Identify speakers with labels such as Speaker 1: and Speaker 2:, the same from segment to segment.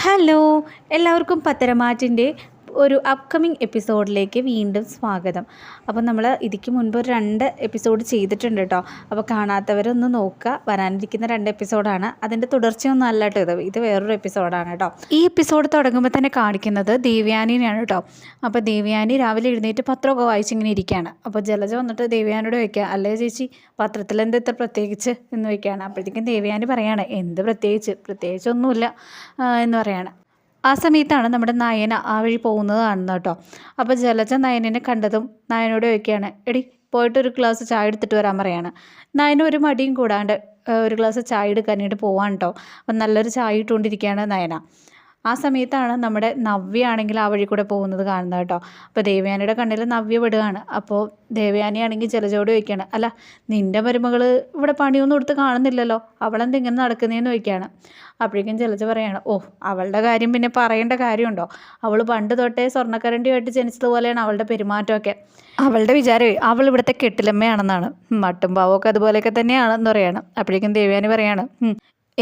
Speaker 1: Hello എല്ലാവർക്കും പത്തരമാറ്റിന്റെ ഒരു upcoming എപ്പിസോഡിലേക്ക് വീണ്ടും സ്വാഗതം. അപ്പോൾ നമ്മൾ ഇതിക്ക് മുൻപ് ഒരു രണ്ട് എപ്പിസോഡ് ചെയ്തിട്ടുണ്ട് കേട്ടോ അപ്പോൾ കാണാത്തവരൊന്ന് നോക്കുക. വരാനിരിക്കുന്ന രണ്ട് എപ്പിസോഡാണ് അതിന്റെ തുടർച്ചയൊന്നും അല്ല കേട്ടോ ഇത്. ഇത് വേറൊരു എപ്പിസോഡാണ് കേട്ടോ ഈ എപ്പിസോഡ് തുടങ്ങുമ്പോൾ തന്നെ കാണിക്കുന്നത് ദേവ്യാനിനെയാണ് കേട്ടോ അപ്പോൾ ദേവ്യാനി രാവിലെ എഴുന്നേറ്റ് പത്രമൊക്കെ വായിച്ചിങ്ങനെ ഇരിക്കുകയാണ്. അപ്പോൾ ജലജ വന്നിട്ട് ദേവ്യാനിയോട് ചോദിക്കുക അല്ലേ ചേച്ചി പത്രത്തിൽ എന്താ ഇത്ര പ്രത്യേകിച്ച്? എന്ന് ചോദിക്കുകയാണ്. അപ്പോഴത്തേക്കും ദേവ്യാനി പറയാണ് എന്ത് പ്രത്യേകിച്ച്? പ്രത്യേകിച്ചൊന്നുമില്ല എന്ന് പറയാണ്. ആ സമയത്താണ് നമ്മുടെ നയന ആ വഴി പോകുന്നത് കാണുന്നത് കേട്ടോ. അപ്പോൾ ജലജ നയനെ കണ്ടതും നയനോട് ചോദിക്കുകയാണ് എടി പോയിട്ട് ഒരു ഗ്ലാസ് ചായ എടുത്തിട്ട് വരാൻ പറയാണ്. നയന ഒരു മടിയും കൂടാണ്ട് ഒരു ഗ്ലാസ് ചായ എടുക്കാനായിട്ട് പോവാണ് കേട്ടോ അപ്പം നല്ലൊരു ചായ ഇട്ടുകൊണ്ടിരിക്കുകയാണ് നയന. ആ സമയത്താണ് നമ്മുടെ നവ്യ ആണെങ്കിൽ ആ വഴി കൂടെ പോകുന്നത് കാണുന്നത് കേട്ടോ. അപ്പോൾ ദേവയാനിയുടെ കണ്ണിൽ നവ്യ പെടുകയാണ്. അപ്പോൾ ദേവയാനിയാണെങ്കിൽ ജലജോട് ചോദിക്കുകയാണ് അല്ല നിന്റെ മരുമകൾ ഇവിടെ പണിയൊന്നും എടുത്ത് കാണുന്നില്ലല്ലോ അവളെന്ത് ഇങ്ങനെ നടക്കുന്നതെന്ന് ചോദിക്കുകയാണ്. അപ്പോഴേക്കും ജലജ പറയാണ് ഓ അവളുടെ കാര്യം പിന്നെ പറയേണ്ട കാര്യമുണ്ടോ? അവൾ പണ്ട് തൊട്ടേ സ്വർണക്കരണ്ടിയുമായിട്ട് ജനിച്ചതുപോലെയാണ് അവളുടെ പെരുമാറ്റമൊക്കെ. അവളുടെ വിചാരമേ അവൾ ഇവിടുത്തെ കെട്ടിലമ്മയാണെന്നാണ്. മട്ടും പാവമൊക്കെ അതുപോലെയൊക്കെ തന്നെയാണെന്ന് പറയാണ്. അപ്പോഴേക്കും ദേവയാനി പറയാണ് "ഉം,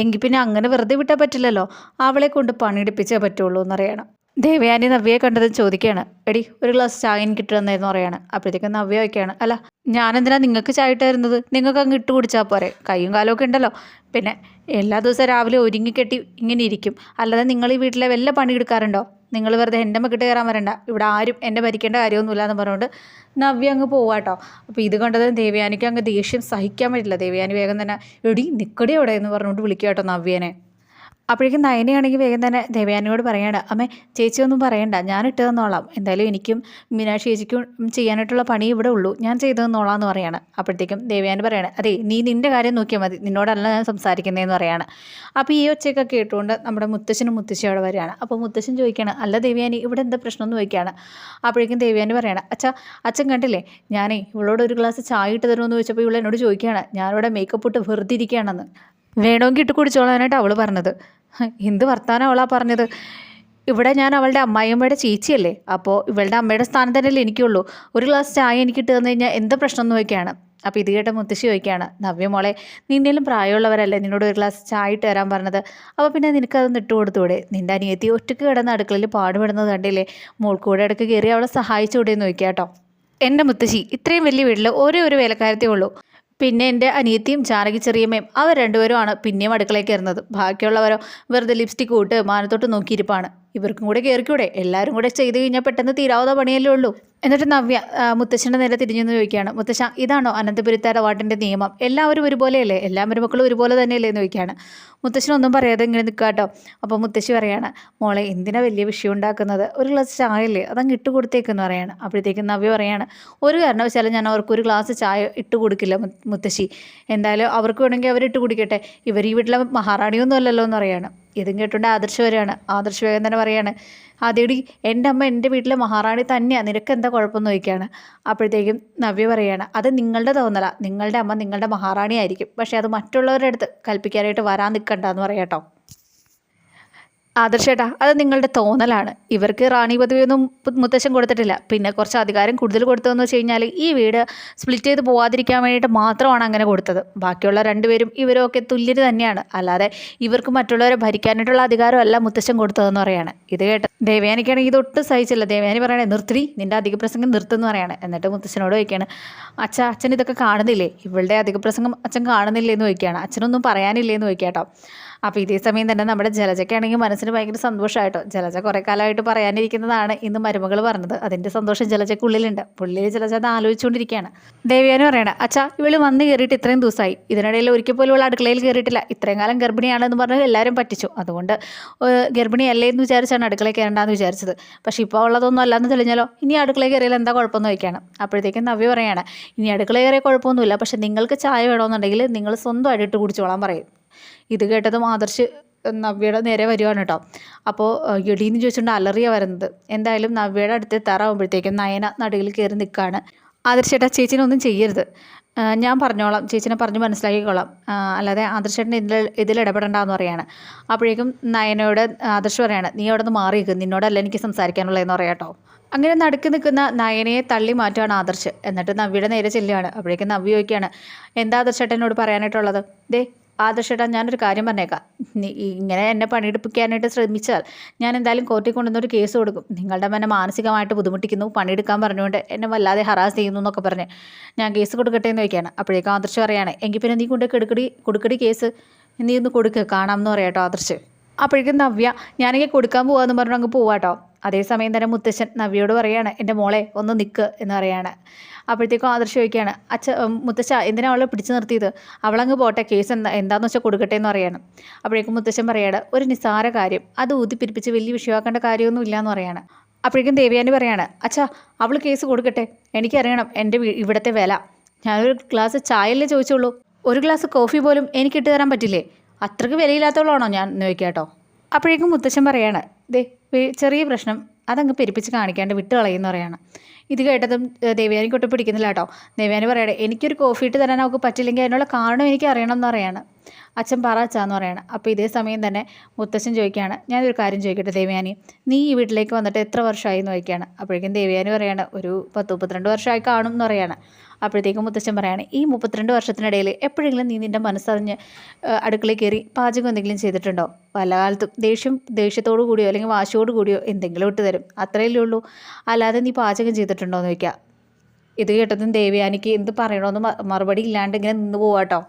Speaker 1: എങ്കിൽ പിന്നെ അങ്ങനെ വെറുതെ വിട്ടാൽ പറ്റില്ലല്ലോ. അവളെ കൊണ്ട് പണിയെടുപ്പിച്ചേ പറ്റുള്ളൂ എന്നറിയണം. ദേവയാനി നവ്യയെ കണ്ടത് ചോദിക്കുകയാണ്. എടി ഒരു ഗ്ലാസ് ചായ എനിക്ക് ഇട്ടിരുന്നതെന്ന് പറയാണ് അപ്പോഴത്തേക്കും നവ്യ വയ്ക്കുകയാണ് അല്ല ഞാനെന്തിനാ നിങ്ങൾക്ക് ചായ ഇട്ടായിരുന്നത്? നിങ്ങൾക്ക് അങ്ങ് ഇട്ട് കുടിച്ചാൽ പോരെ. കൈയും കാലമൊക്കെ ഉണ്ടല്ലോ. പിന്നെ എല്ലാ ദിവസവും രാവിലെ ഒരുങ്ങിക്കെട്ടി ഇങ്ങനെ ഇരിക്കും. അല്ലാതെ നിങ്ങൾ ഈ വീട്ടിലെ വല്ല പണി എടുക്കാറുണ്ടോ നിങ്ങൾ വെറുതെ എന്റെ മക്കിട്ട് കയറാൻ വരണ്ട. ഇവിടെ ആരും എന്റെ ഭരിക്കേണ്ട കാര്യമൊന്നുമില്ല എന്ന് പറഞ്ഞുകൊണ്ട് നവ്യ അങ്ങ് പോവാട്ടോ അപ്പോൾ ഇത് കണ്ടത് ദേവയാനിക്ക് അങ്ങ് ദേഷ്യം സഹിക്കാൻ പറ്റില്ല. ദേവയാനി വേഗം തന്നെ എടി നിക്കടി അവിടെ എന്ന് പറഞ്ഞുകൊണ്ട് വിളിക്കുക കേട്ടോ നവ്യനെ. അപ്പോഴേക്കും നയനയാണെങ്കിൽ വേഗം തന്നെ ദേവയാനിയോട് പറയണ്ട അമ്മേ ചേച്ചി ഒന്നും പറയണ്ട ഞാൻ ഇട്ട് തന്നോളാം. എന്തായാലും എനിക്കും മീനാക്ഷി ചേച്ചിക്കും ചെയ്യാനായിട്ടുള്ള പണി ഇവിടെ ഉള്ളൂ. ഞാൻ ചെയ്തു തന്നോളാം എന്ന് പറയാണ്. അപ്പോഴത്തേക്കും ദേവയാനി പറയണേ അതെ നീ നിന്റെ കാര്യം നോക്കിയാൽ മതി. നിന്നോടല്ല ഞാൻ സംസാരിക്കുന്നതെന്ന് പറയാണ്. അപ്പോൾ ഈ ഒച്ചയൊക്കെ കേട്ടുകൊണ്ട് നമ്മുടെ മുത്തശ്ശനും മുത്തശ്ശിയും അവിടെ വരികയാണ്. അപ്പോൾ മുത്തശ്ശൻ ചോദിക്കുകയാണ് അല്ല ദേവയാനി ഇവിടെ എന്താ പ്രശ്നം എന്ന് ചോദിക്കുകയാണ്. അപ്പോഴേക്കും ദേവയാനി പറയണം അച്ഛാ അച്ഛൻ കണ്ടില്ലേ ഞാനേ ഇവളോട് ഒരു ഗ്ലാസ് ചായ ഇട്ട് തരുമെന്ന് ചോദിച്ചപ്പോൾ ഇവളെന്നോട് ചോദിക്കുകയാണ് ഞാനിവിടെ മേക്കപ്പ് ഇട്ട് വെറുതെ ഇരിക്കുകയാണെന്ന്. വേണമെങ്കിൽ ഇട്ട് കുടിച്ചോളാനായിട്ട് അവൾ പറഞ്ഞത്. എന്ത് വർത്താനം അവളാ പറഞ്ഞത്? ഇവിടെ ഞാൻ അവളുടെ അമ്മായിയമ്മയുടെ ചേച്ചിയല്ലേ. അപ്പോൾ ഇവളുടെ അമ്മയുടെ സ്ഥാനം തന്നെയല്ലേ എനിക്കുള്ളൂ. ഒരു ഗ്ലാസ് ചായ എനിക്ക് ഇട്ട് തന്നു കഴിഞ്ഞാൽ എന്ത് പ്രശ്നം എന്ന് ചോദിക്കുകയാണ്. അപ്പോൾ ഇത് കേട്ട മുത്തശ്ശി ചോദിക്കുകയാണ് നവ്യ മോളെ നിന്നേലും പ്രായമുള്ളവരല്ലേ നിന്നോട് ഒരു ഗ്ലാസ് ചായ ഇട്ട് തരാൻ പറഞ്ഞത്? അപ്പോൾ പിന്നെ നിനക്കതൊന്ന് ഇട്ട് കൊടുത്തൂടെ? നിന്റെ അനിയത്തി ഒറ്റയ്ക്ക് കിടന്ന് അടുക്കളയിൽ പാടുപെടുന്നത് കണ്ടില്ലേ? മോൾക്കൂടെ ഇടയ്ക്ക് കയറി അവളെ സഹായിച്ചുകൂടെ എന്ന് ചോദിക്കുക കേട്ടോ. എന്റെ മുത്തശ്ശി ഇത്രയും വലിയ വീട്ടിൽ ഒരേ ഒരു വേലക്കാരത്തേ ഉള്ളൂ. പിന്നെ എന്റെ അനിയത്തിയും ജാനകി ചെറിയമ്മയും അവർ രണ്ടുപേരുമാണ് പിന്നെയും അടുക്കളയിൽ കയറുന്നത് ബാക്കിയുള്ളവരോ വെറുതെ ലിപ്സ്റ്റിക് കൂട്ട് മാനത്തോട്ട് നോക്കിയിരിപ്പാണ്. ഇവർക്കും കൂടെ കയറിക്കൂടെ എല്ലാവരും കൂടെ ചെയ്ത് കഴിഞ്ഞാൽ പെട്ടെന്ന് തീരാവുന്ന പണിയല്ലേ ഉള്ളൂ. എന്നിട്ട് നവ്യ മുത്തശ്ശന്റെ നേരെ തിരിഞ്ഞെന്ന് ചോദിക്കുകയാണ്. മുത്തശ്ശ ഇതാണോ അനന്തപുരത്താര വാട്ടിന്റെ നിയമം? എല്ലാവരും ഒരുപോലെയല്ലേ? എല്ലാ മരുമക്കളും ഒരുപോലെ തന്നെയല്ലേ എന്ന് ചോദിക്കുകയാണ്. മുത്തശ്ശനൊന്നും പറയാതെ ഇങ്ങനെ നിൽക്കുക കേട്ടോ. അപ്പോൾ മുത്തശ്ശി പറയാണ് മോളെ എന്തിനാ വലിയ വിഷയം ഉണ്ടാക്കുന്നത്? ഒരു ഗ്ലാസ് ചായ അല്ലേ അതങ്ങ് ഇട്ട് കൊടുത്തേക്കെന്ന് പറയാണ്. അപ്പോഴത്തേക്കും നവ്യ പറയാണ് ഒരു കാരണവശാലും ഞാൻ അവർക്ക് ഒരു ഗ്ലാസ് ചായ ഇട്ട് കൊടുക്കില്ല മുത്തശ്ശി. എന്തായാലും അവർക്ക് വേണമെങ്കിൽ ഇട്ട് കുടിക്കട്ടെ. ഇവർ ഈ വീട്ടിലെ മഹാറാണിയൊന്നും അല്ലല്ലോ എന്ന് പറയാണ്. ഇതും കേട്ടുകൊണ്ട് ആദർശ് വരികയാണ്. ആദർശ് വേഗം തന്നെ പറയാണ് അതേടി എന്റെ അമ്മ എന്റെ വീട്ടിലെ മഹാറാണി തന്നെയാണ് നിനക്ക് എന്താ കുഴപ്പമെന്ന് നോക്കിയാണ് അപ്പോഴത്തേക്കും നവ്യ പറയാണ് അത് നിങ്ങളുടെ തോന്നല നിങ്ങളുടെ അമ്മ നിങ്ങളുടെ മഹാറാണി ആയിരിക്കും പക്ഷേ അത് മറ്റുള്ളവരുടെ അടുത്ത് കൽപ്പിക്കാനായിട്ട് വരാൻ നിൽക്കണ്ട എന്ന് പറയാട്ടോ ആദർശേട്ടാ അത് നിങ്ങളുടെ തോന്നലാണ്. ഇവർക്ക് റാണി പദവിയൊന്നും മുത്തശ്ശൻ കൊടുത്തിട്ടില്ല. പിന്നെ കുറച്ച് അധികാരം കൂടുതൽ കൊടുത്തതെന്ന് വെച്ച് കഴിഞ്ഞാൽ ഈ വീട് സ്പ്ലിറ്റ് ചെയ്ത് പോവാതിരിക്കാൻ വേണ്ടിയിട്ട് മാത്രമാണ് അങ്ങനെ കൊടുത്തത്. ബാക്കിയുള്ള രണ്ടുപേരും ഇവരൊക്കെ തുല്യര് തന്നെയാണ്. അല്ലാതെ ഇവർക്ക് മറ്റുള്ളവരെ ഭരിക്കാനായിട്ടുള്ള അധികാരമല്ല മുത്തശ്ശൻ കൊടുത്തതെന്ന് പറയാണ്. ഇത് കേട്ട ദേവയാനിക്കാണെങ്കിൽ ഇതൊട്ടും സഹിച്ചില്ല. ദേവയാനി പറയണേ നിർത്തി നിന്റെ അധിക പ്രസംഗം നിർത്തുന്നു പറയാണ്. എന്നിട്ട് മുത്തശ്ശനോട് ചോദിക്കുകയാണ് അച്ഛ അച്ഛൻ ഇതൊക്കെ കാണുന്നില്ലേ? ഇവളുടെ അധിക പ്രസംഗം അച്ഛൻ കാണുന്നില്ലേ എന്ന് ചോദിക്കുകയാണ് അച്ഛനൊന്നും പറയാനില്ലേ എന്ന് കേട്ടോ അപ്പോൾ ഇതേ സമയം തന്നെ നമ്മുടെ ജലജയ്ക്കാണെങ്കിൽ മനസ്സിന് ഭയങ്കര സന്തോഷമായിട്ടോ ജലജ കുറേ കാലമായിട്ട് പറയാനിരിക്കുന്നതാണ് ഇന്ന് മരുമകൾ പറഞ്ഞത്. അതിന്റെ സന്തോഷം ജലജയ്ക്കുള്ളിലുണ്ട് പുള്ളിയിൽ ജലജ അത് ആലോചിച്ചുകൊണ്ടിരിക്കുകയാണ്. ദേവിയാനും പറയണ അച്ഛാ ഇവൾ വന്ന് കയറിയിട്ട് ഇത്രയും ദിവസമായി. ഇതിനിടയിൽ ഒരിക്കൽ പോലും ഇവൾ അടുക്കളയിൽ കയറിയിട്ടില്ല. ഇത്രയും കാലം ഗർഭിണിയാണെന്ന് പറഞ്ഞാൽ എല്ലാവരും പറ്റിച്ചു. അതുകൊണ്ട് ഗർഭിണി ഗർഭിണിയല്ലേ എന്ന് വിചാരിച്ചാണ് അടുക്കളയിൽ കയറേണ്ടെന്ന് വിചാരിച്ചത്. പക്ഷേ ഇപ്പോൾ ഉള്ളതൊന്നും അല്ലാന്ന് തെളിഞ്ഞാലോ? ഇനി അടുക്കളയിൽ കയറിയാൽ എന്താ കുഴപ്പമെന്ന് ചോദിക്കുകയാണ്. അപ്പോഴത്തേക്കും നവ്യ പറയാണ് ഇനി അടുക്കളയിൽ കയറിയ കുഴപ്പമൊന്നുമില്ല. പക്ഷേ നിങ്ങൾക്ക് ചായ വേണമെന്നുണ്ടെങ്കിൽ നിങ്ങൾ സ്വന്തമായിട്ട് കുടിച്ചോളാൻ പറയും. ഇത് കേട്ടതും ആദർശ് നവ്യയുടെ നേരെ വരുവാണ് കേട്ടോ. അപ്പോൾ എടീന്ന് ചോദിച്ചുകൊണ്ട് അലറിയ വരുന്നത്. എന്തായാലും നവ്യയുടെ അടുത്ത് എത്താറാവുമ്പോഴത്തേക്കും നയന നടുവിൽ കയറി നിൽക്കുകയാണ് ആദർശേട്ടാ ചേച്ചിനൊന്നും ചെയ്യരുത്. ഞാൻ പറഞ്ഞോളാം. ചേച്ചിനെ പറഞ്ഞ് മനസ്സിലാക്കിക്കോളാം. അല്ലാതെ ആദർശേട്ടൻ ഇതിൽ ഇതിൽ ഇടപെടണ്ടെന്ന് പറയാണ്. അപ്പോഴേക്കും നയനയോട് ആദർശ് പറയാണ് നീ അവിടെ നിന്ന് മാറി നിൽക്കും നിന്നോടല്ല എനിക്ക് സംസാരിക്കാനുള്ളതെന്ന് പറയാം കേട്ടോ. അങ്ങനെ നടുക്ക് നിൽക്കുന്ന നയനയെ തള്ളി മാറ്റുകയാണ് ആദർശ്. എന്നിട്ട് നവ്യയുടെ നേരെ ചെല്ലുകയാണ് അപ്പോഴേക്കും നവ്യ ചോദിക്കുകയാണ് എന്താ ആദർശേട്ടനോട് പറയാനായിട്ടുള്ളത്? ദേ ആദർശേട്ടാ ഞാനൊരു കാര്യം പറഞ്ഞേക്കാം. ഇങ്ങനെ എന്നെ പണിയെടുപ്പിക്കാനായിട്ട് ശ്രമിച്ചാൽ ഞാൻ എന്തായാലും കോർട്ടിൽ കൊണ്ടുവന്നൊരു കേസ് കൊടുക്കും. നിങ്ങളുടെ എന്നെ മാനസികമായിട്ട് ബുദ്ധിമുട്ടിക്കുന്നു പണിയെടുക്കാൻ പറഞ്ഞുകൊണ്ട് എന്നെ വല്ലാതെ ഹറാസ് ചെയ്യുന്നു എന്നൊക്കെ പറഞ്ഞ് ഞാൻ കേസ് കൊടുക്കട്ടെ എന്ന് വയ്ക്കുകയാണ് അപ്പോഴേക്കും ആദർശ് പറയുകയാണ് എങ്കിൽ പിന്നെ നീ കൊണ്ട് കെടുക്കടി കൊടുക്കടി കേസ്. നീ ഒന്ന് കൊടുക്ക് കാണാമെന്ന് പറയാം കേട്ടോ ആദർശ്. അപ്പോഴേക്കും നവ്യ ഞാനെങ്കിൽ കൊടുക്കാൻ പോവാന്ന് പറഞ്ഞു അങ്ങ് പോവാട്ടോ. അതേസമയം തന്നെ മുത്തശ്ശൻ നവ്യയോട് പറയാണ് എന്റെ മോളെ ഒന്ന് നിൽക്ക് എന്ന് പറയാണ്. അപ്പോഴത്തേക്കും ആദർശ ചോദിക്കുകയാണ് അച്ഛ മുത്തശ്ശ എന്തിനാ അവളെ പിടിച്ചു നിർത്തിയത്? അവളങ്ങ് പോട്ടെ കേസ് എന്താ എന്താണെന്ന് വെച്ചാൽ കൊടുക്കട്ടെ എന്ന് പറയാണ്. അപ്പോഴേക്കും മുത്തശ്ശൻ പറയാണ് ഒരു നിസ്സാര കാര്യം അത് ഊതിപ്പിരിപ്പിച്ച് വലിയ വിഷയമാക്കേണ്ട കാര്യമൊന്നും ഇല്ല എന്ന് പറയാണ്. അപ്പോഴേക്കും ദേവയാനി പറയാണ് അച്ഛാ അവൾ കേസ് കൊടുക്കട്ടെ എനിക്കറിയണം എന്റെ ഇവിടുത്തെ വില. ഞാനൊരു ഗ്ലാസ് ചായയല്ലേ ചോദിച്ചുള്ളൂ? ഒരു ഗ്ലാസ് കോഫി പോലും എനിക്കിട്ട് തരാൻ പറ്റില്ലേ? അത്രയ്ക്ക് വിലയില്ലാത്തവളാണോ ഞാൻ? എന്ന് ചോദിക്കാം കേട്ടോ അപ്പോഴേക്കും മുത്തശ്ശൻ പറയാണ് ദേ ചെറിയ പ്രശ്നം. അതങ്ങ് പെരുപ്പിച്ച് കാണിക്കാണ്ട് വിട്ട് കളയുമെന്ന് പറയാണ്. ഇത് കേട്ടതും ദേവയാനി കൊട്ട് പിടിക്കുന്നില്ല കേട്ടോ. ദേവയാനി പറയണേ എനിക്കൊരു കോഫി ഇട്ട് തരാൻ അവൾക്ക് പറ്റില്ലെങ്കിൽ അതിനുള്ള കാരണം എനിക്ക് അറിയണം എന്ന് പറയാണ്. അച്ഛൻ പറ അച്ഛാന്ന് പറയാണ്. അപ്പോൾ ഇതേ സമയം തന്നെ മുത്തശ്ശൻ ചോദിക്കുകയാണ് ഞാനൊരു കാര്യം ചോദിക്കട്ടെ ദേവയാനി? നീ ഈ വീട്ടിലേക്ക് വന്നിട്ട് എത്ര വർഷമായി? എന്ന് ചോദിക്കുകയാണ്. അപ്പോഴേക്കും ദേവയാനി പറയാണ് ഒരു പത്ത് മുപ്പത്തിരണ്ട് വർഷമായി കാണും എന്ന് പറയാണ്. അപ്പോഴത്തേക്കും മുത്തശ്ശൻ പറയാണ് ഈ മുപ്പത്തിരണ്ട് വർഷത്തിനിടയിൽ എപ്പോഴെങ്കിലും നീ നിന്റെ മനസ്സറിഞ്ഞ് അടുക്കളയിൽ കയറി പാചകം എന്തെങ്കിലും ചെയ്തിട്ടുണ്ടോ? പല കാലത്തും ദേഷ്യം ദേഷ്യത്തോടു കൂടിയോ അല്ലെങ്കിൽ വാശിയോട് കൂടിയോ എന്തെങ്കിലും ഇട്ട് തരും. അത്രയല്ലേ ഉള്ളൂ. അല്ലാതെ നീ പാചകം ചെയ്തിട്ടുണ്ടോ എന്ന് ചോദിക്കുക ഇത് കേട്ടതും ദേവയാനിക്ക് എന്ത് പറയണമെന്ന് മറുപടി ഇല്ലാണ്ട് ഇങ്ങനെ നിന്ന് പോവാട്ടോ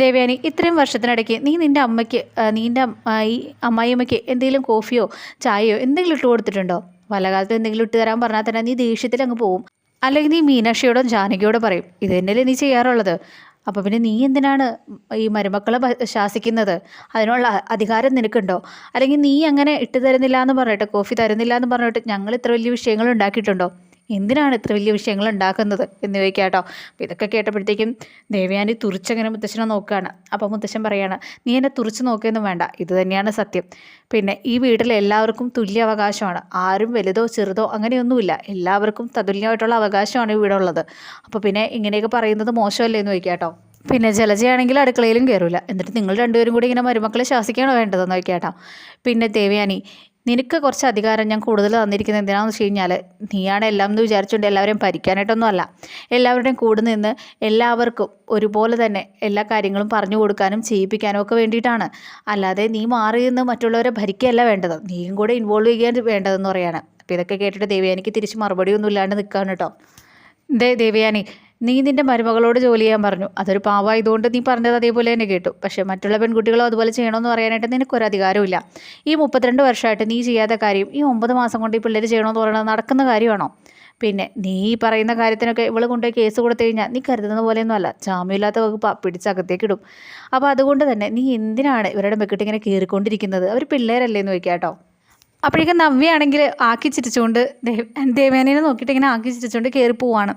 Speaker 1: ദേവയാനി ഇത്രയും വർഷത്തിനിടയ്ക്ക് നീ നിന്റെ അമ്മയ്ക്ക് നിന്റെ ഈ അമ്മായിയമ്മയ്ക്ക് എന്തെങ്കിലും കോഫിയോ ചായയോ എന്തെങ്കിലും ഇട്ട് കൊടുത്തിട്ടുണ്ടോ? പല കാലത്തും എന്തെങ്കിലും ഇട്ട് തരാൻ പറഞ്ഞാൽ തന്നെ നീ ദേഷ്യത്തിൽ അങ്ങ് പോവും. അല്ലെങ്കിൽ നീ മീനാക്ഷിയോടോ ജാനകിയോടോ പറയും ഇത് തന്നെയല്ലേ നീ ചെയ്യാറുള്ളത്? അപ്പോൾ പിന്നെ നീ എന്തിനാണ് ഈ മരുമക്കളെ ശാസിക്കുന്നത്? അതിനുള്ള അധികാരം നിനക്കുണ്ടോ? അല്ലെങ്കിൽ നീ അങ്ങനെ ഇട്ട് തരുന്നില്ല എന്ന് പറഞ്ഞിട്ട് കോഫി തരുന്നില്ല എന്ന് പറഞ്ഞിട്ട് ഞങ്ങൾ ഇത്ര വലിയ വിഷയങ്ങൾ ഉണ്ടാക്കിയിട്ടുണ്ടോ? എന്തിനാണ് ഇത്ര വലിയ വിഷയങ്ങൾ ഉണ്ടാക്കുന്നത് എന്ന് ചോദിക്കാം കേട്ടോ അപ്പോൾ ഇതൊക്കെ കേട്ടപ്പോഴത്തേക്കും ദേവയാനി തുറിച്ചങ്ങനെ മുത്തശ്ശനെ നോക്കുകയാണ്. അപ്പോൾ മുത്തശ്ശൻ പറയാണ് നീ എന്നെ തുറിച്ച് നോക്കിയൊന്നും വേണ്ട ഇത് തന്നെയാണ് സത്യം. പിന്നെ ഈ വീട്ടിൽ എല്ലാവർക്കും തുല്യ അവകാശമാണ്. ആരും വലുതോ ചെറുതോ അങ്ങനെയൊന്നുമില്ല. എല്ലാവർക്കും തതുല്യമായിട്ടുള്ള അവകാശമാണ് ഇവിടെ ഉള്ളത് അപ്പോൾ പിന്നെ ഇങ്ങനെയൊക്കെ പറയുന്നത് മോശമല്ലേ എന്ന് ചോദിക്കാം കേട്ടോ പിന്നെ ജലജയാണെങ്കിൽ അടുക്കളയിലും കയറില്ല എന്നിട്ട് നിങ്ങൾ രണ്ടുപേരും കൂടി ഇങ്ങനെ മരുമക്കളെ ശാസിക്കുകയാണോ വേണ്ടതെന്ന് നോക്കിയാട്ടോ പിന്നെ ദേവയാനി നിനക്ക് കുറച്ച് അധികാരം ഞാൻ കൂടുതൽ തന്നിരിക്കുന്നത് എന്തിനാണെന്ന് വെച്ച് കഴിഞ്ഞാൽ നീയാണ് എല്ലാം എന്ന് വിചാരിച്ചുകൊണ്ട് എല്ലാവരെയും ഭരിക്കാനായിട്ടൊന്നും അല്ല എല്ലാവരുടെയും കൂടെ നിന്ന് എല്ലാവർക്കും ഒരുപോലെ തന്നെ എല്ലാ കാര്യങ്ങളും പറഞ്ഞു കൊടുക്കാനും ചെയ്യിപ്പിക്കാനും ഒക്കെ വേണ്ടിയിട്ടാണ്. അല്ലാതെ നീ മാറി നിന്ന് മറ്റുള്ളവരെ ഭരിക്കുകയല്ല വേണ്ടത്. നീയും കൂടെ ഇൻവോൾവ് ചെയ്യാൻ വേണ്ടതെന്ന് പറയാണ്. അപ്പോൾ ഇതൊക്കെ കേട്ടിട്ട് ദേവിയാനിക്ക് തിരിച്ച് മറുപടിയൊന്നും ഇല്ലാണ്ട് നിൽക്കാണ് കേട്ടോ. ദേ ദേവയാനി നീ നിന്റെ മരുമകളോട് ജോലി ചെയ്യാൻ പറഞ്ഞു. അതൊരു പാവായതുകൊണ്ട് നീ പറഞ്ഞത് അതേപോലെ തന്നെ കേട്ടു. പക്ഷേ മറ്റുള്ള പെൺകുട്ടികളോ അതുപോലെ ചെയ്യണമെന്ന് പറയാനായിട്ട് നിനക്കൊരു അധികാരമില്ല ഈ മുപ്പത്തിരണ്ട് വർഷമായിട്ട് നീ ചെയ്യാത്ത കാര്യം ഈ ഒമ്പത് മാസം കൊണ്ട് ഈ പിള്ളേർ ചെയ്യണമെന്ന് പറയുന്നത് നടക്കുന്ന കാര്യമാണോ? പിന്നെ നീ പറയുന്ന കാര്യത്തിനൊക്കെ ഇവൾ കൊണ്ടുപോയി കേസ് കൊടുത്തു കഴിഞ്ഞാൽ നീ കരുതുന്ന പോലെയൊന്നും അല്ല. ജാമ്യമില്ലാത്ത വകുപ്പ് പിടിച്ചകത്തേക്ക് ഇടും. അപ്പോൾ അതുകൊണ്ട് തന്നെ നീ എന്തിനാണ് ഇവരുടെ മെക്കിട്ട് ഇങ്ങനെ കയറിക്കൊണ്ടിരിക്കുന്നത് അവർ പിള്ളേരല്ലേ എന്ന് ചോദിക്കാം കേട്ടോ അപ്പോഴേക്കും നവ്യയാണെങ്കിൽ ആക്കി ചിരിച്ചുകൊണ്ട് ദേവ് ദേവേനെ നോക്കിയിട്ട് ഇങ്ങനെ ആക്കി ചിരിച്ചുകൊണ്ട് കയറി പോവാണ്.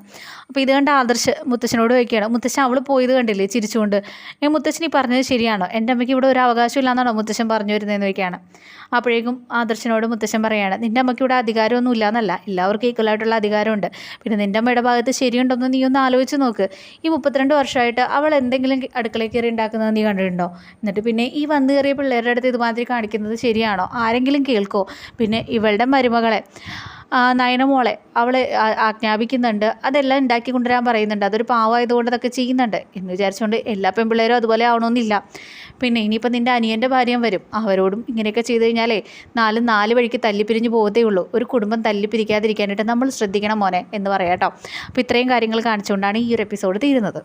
Speaker 1: അപ്പോൾ ഇത് കണ്ട ആദർശ് മുത്തശ്ശനോട് ചോദിക്കുകയാണ് മുത്തശ്ശൻ അവൾ പോയത് കണ്ടില്ലേ? ചിരിച്ചുകൊണ്ട്. ഞാൻ മുത്തശ്ശൻ ഈ പറഞ്ഞത് ശരിയാണോ? എന്റെ അമ്മയ്ക്ക് ഇവിടെ ഒരു അവകാശം ഇല്ലാന്നാണോ മുത്തശ്ശൻ പറഞ്ഞു വരുന്നതെന്ന് ചോദിക്കുകയാണ്. അപ്പോഴേക്കും ആദർശനോട് മുത്തശ്ശൻ പറയുകയാണ് നിന്റെ അമ്മയ്ക്ക് ഇവിടെ അധികാരമൊന്നും ഇല്ലാന്നല്ല എല്ലാവർക്കും ഈക്വലായിട്ടുള്ള അധികാരമുണ്ട്. പിന്നെ നിന്റെ അമ്മയുടെ ഭാഗത്ത് ശരിയുണ്ടോന്ന് നീ ഒന്ന് ആലോചിച്ച് നോക്ക്. ഈ മുപ്പത്തിരണ്ട് വർഷമായിട്ട് അവൾ എന്തെങ്കിലും അടുക്കളയിൽ കയറി ഉണ്ടാക്കുന്നത് നീ കണ്ടിട്ടുണ്ടോ? എന്നിട്ട് പിന്നെ ഈ വന്നു കയറിയ പിള്ളേരുടെ അടുത്ത് ഇതുമാതിരി കാണിക്കുന്നത് ശരിയാണോ? ആരെങ്കിലും കേൾക്കോ? പിന്നെ ഇവളുടെ മരുമകളെ നയനമോളെ അവൾ ആജ്ഞാപിക്കുന്നുണ്ട്. അതെല്ലാം ഉണ്ടാക്കി കൊണ്ടുവരാൻ പറയുന്നുണ്ട്. അതൊരു പാവമായതുകൊണ്ട് അതൊക്കെ ചെയ്യുന്നുണ്ട്. എന്ന് വിചാരിച്ചുകൊണ്ട് എല്ലാ പെൺപിള്ളേരും അതുപോലെ ആവണമെന്നില്ല പിന്നെ ഇനിയിപ്പോൾ നിന്റെ അനിയന്റെ ഭാര്യയും വരും. അവരോടും ഇങ്ങനെയൊക്കെ ചെയ്തു കഴിഞ്ഞാലേ നാലും നാല് വഴിക്ക് തല്ലിപ്പിരിഞ്ഞ് പോകത്തേ ഉള്ളൂ. ഒരു കുടുംബം തല്ലിപ്പിരിക്കാതിരിക്കാനായിട്ട് നമ്മൾ ശ്രദ്ധിക്കണം മോനെ എന്ന് പറയാം കേട്ടോ അപ്പോൾ ഇത്രയും കാര്യങ്ങൾ കാണിച്ചുകൊണ്ടാണ് ഈ ഒരു എപ്പിസോഡ് തീരുന്നത്.